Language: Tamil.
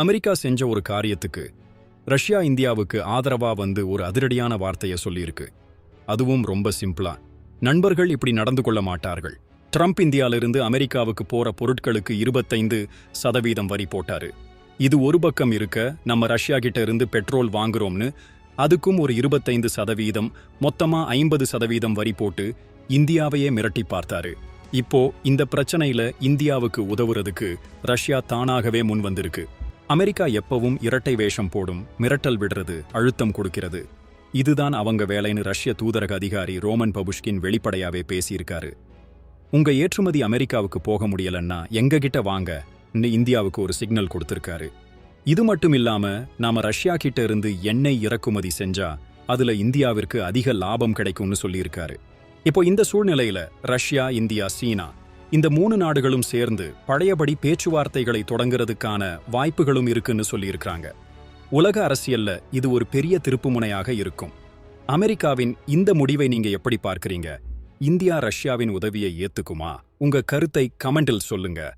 அமெரிக்கா செஞ்ச ஒரு காரியத்துக்கு ரஷ்யா இந்தியாவுக்கு ஆதரவா வந்து ஒரு அதிரடியான வார்த்தையை சொல்லியிருக்கு. அதுவும் ரொம்ப சிம்பிளா. நண்பர்கள் இப்படி நடந்து கொள்ள மாட்டார்கள். ட்ரம்ப் இந்தியாவிலிருந்து அமெரிக்காவுக்கு போற பொருட்களுக்கு இருபத்தைந்து சதவீதம் வரி போட்டாரு. இது ஒரு பக்கம் இருக்க நம்ம ரஷ்யா கிட்ட இருந்து பெட்ரோல் வாங்குறோம்னு அதுக்கும் ஒரு இருபத்தைந்து சதவீதம் மொத்தமா ஐம்பது சதவீதம் வரி போட்டு இந்தியாவையே மிரட்டி பார்த்தாரு. இப்போ இந்த பிரச்சனையில இந்தியாவுக்கு உதவுறதுக்கு ரஷ்யா தானாகவே முன் வந்திருக்கு. அமெரிக்கா எப்பவும் இரட்டை வேஷம் போடும் மிரட்டல் விடுறது அழுத்தம் கொடுக்கிறது. இதுதான் அவங்க வேலைன்னு ரஷ்ய தூதரக அதிகாரி ரோமன் பபுஷ்கின் வெளிப்படையாவே பேசியிருக்காரு. உங்க ஏற்றுமதி அமெரிக்காவுக்கு போக முடியலன்னா எங்க கிட்ட வாங்க இந்தியாவுக்கு ஒரு சிக்னல் கொடுத்திருக்காரு. இது மட்டும் இல்லாம நாம ரஷ்யா கிட்ட இருந்து எண்ணெய் இறக்குமதி செஞ்சா அதுல இந்தியாவிற்கு அதிக லாபம் கிடைக்கும்னு சொல்லியிருக்காரு. இப்போ இந்த சூழ்நிலையில ரஷ்யா இந்தியா சீனா இந்த மூணு நாடுகளும் சேர்ந்து பழையபடி பேச்சுவார்த்தைகளை தொடங்குறதுக்கான வாய்ப்புகளும் இருக்குன்னு சொல்லியிருக்கிறாங்க. உலக அரசியல்ல இது ஒரு பெரிய திருப்புமுனையாக இருக்கும். அமெரிக்காவின் இந்த முடிவை நீங்க எப்படி பார்க்கறீங்க? இந்தியா ரஷ்யாவின் உதவியை ஏத்துக்குமா? உங்க கருத்தை கமெண்டில் சொல்லுங்க.